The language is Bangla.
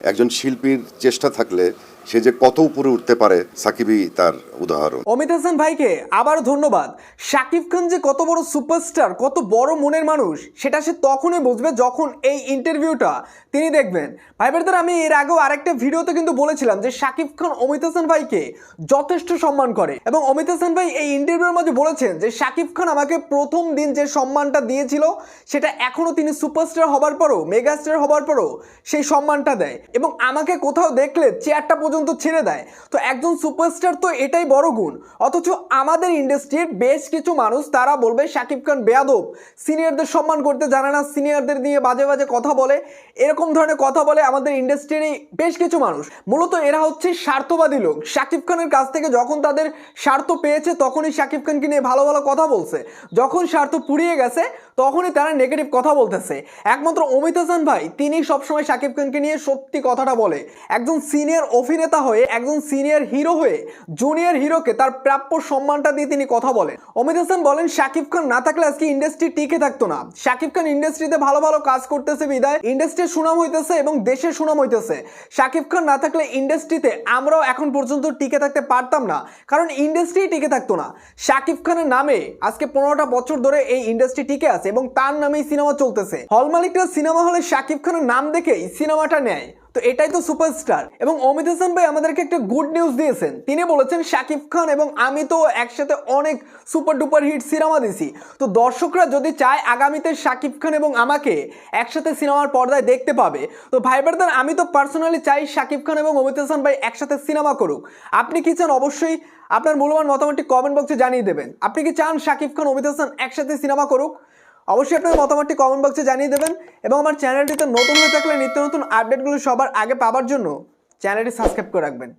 একজন শিল্পীর চেষ্টা থাকলে সে যে কত উপরে উঠতে পারে, সাকিবই তার উদাহরণ। অমিত হাসান ভাইকে আবার ধন্যবাদ। শাকিব খান যে কত বড় সুপারস্টার, কত বড় মনের মানুষ, সেটা সে তখনই বুঝবে যখন এই ইন্টারভিউটা তিনি দেখবেন। ভাই ব্রাদার আমি এর আগেও আরেকটা ভিডিওতে কিন্তু বলেছিলাম যে শাকিব খান অমিত হাসান ভাইকে যথেষ্ট সম্মান করে এবং অমিত হাসান ভাই এই ইন্টারভিউর মাঝে বলেছেন যে শাকিব খান আমাকে প্রথম দিন যে সম্মানটা দিয়েছিল, সেটা এখনও তিনি সুপারস্টার হবার পরও, মেগাস্টার হবার পরও সেই সম্মানটা দেয় এবং আমাকে কোথাও দেখলে, চেয়ারটা পর্যন্ত ছেড়ে দেয়। তো একজন সুপারস্টার তো এটাই বড় গুণ। অথচ আমাদের ইন্ডাস্ট্রির বেশ কিছু মানুষ তারা বলবে, শাকিব খান বেয়াদব। সিনিয়রদের সম্মান করতে জানে না, সিনিয়রদের নিয়ে বাজে বাজে কথা বলে। এরকম ধরনের কথা বলে আমাদের ইন্ডাস্ট্রির বেশ কিছু মানুষ। মূলত এরা হচ্ছে স্বার্থবাদী লোক। শাকিব খানের কাছ থেকে যখন তাদের স্বার্থ পেয়েছে, তখনই শাকিব খানকে নিয়ে ভালো ভালো কথা বলছে। যখন স্বার্থ পুড়িয়ে গেছে তখনই তারা নেগেটিভ কথা বলতেছে। একমাত্র অমিত হাসান ভাই, তিনি সবসময় শাকিব খানকে নিয়ে সত্যি কথাটা বলে। একজন সিনিয়র অভিনেতা হয়ে, একজন সিনিয়র হিরো হয়ে জুনিয়র হিরোকে তার প্রাপ্য সম্মানটা দিয়ে তিনি কথা বলেন। অমিত হাসান বলেন শাকিব খান না থাকলে আজকে ইন্ডাস্ট্রি টিকে থাকতো না। শাকিব খান ইন্ডাস্ট্রিতে ভালো ভালো কাজ করতেছে বিদায় ইন্ডাস্ট্রির সুনাম হইতেছে এবং দেশের সুনাম হইতেছে। শাকিব খান না থাকলে ইন্ডাস্ট্রিতে আমরাও এখন পর্যন্ত টিকে থাকতে পারতাম না, কারণ ইন্ডাস্ট্রি টিকে থাকতো না। শাকিব খানের নামে আজকে পনেরোটা বছর ধরে এই ইন্ডাস্ট্রি টিকে আছে। এবং তার নামেই সিনেমা চলতেছে। হল মালিকরা সিনেমা হলে শাকিব খানের নাম দেখেই সিনেমাটা নেয়। তো এটাই তো সুপারস্টার। এবং অমিত হাসান ভাই আমাদেরকে একটা গুড নিউজ দিয়েছেন। তিনি বলেছেন, শাকিব খান এবং আমি তো একসাথে অনেক সুপার ডুপার হিট সিনেমা দিছি। তো দর্শকরা যদি চায় আগামীতে শাকিব খান এবং আমাকে একসাথে সিনেমার পর্দায় দেখতে পাবে, তো ভাই ব্রাদার, আমি তো পার্সোনালি চাই শাকিব খান এবং অমিত হাসান ভাই একসাথে সিনেমা করুক। আপনি কি চান অবশ্যই আপনার মূল্যবান মতামতটি কমেন্ট বক্সে জানিয়ে দেবেন। আপনি কি চান শাকিব খান, অমিত হাসান একসাথে সিনেমা করুক? অবশ্যই আপনার মতামতটি কমেন্ট বক্সে জানিয়ে দেবেন এবং আমার চ্যানেলটিতে নতুন হয়ে থাকলে নিত্য নতুন আপডেটগুলো সবার আগে পাওয়ার জন্য চ্যানেলটি সাবস্ক্রাইব করে রাখবেন।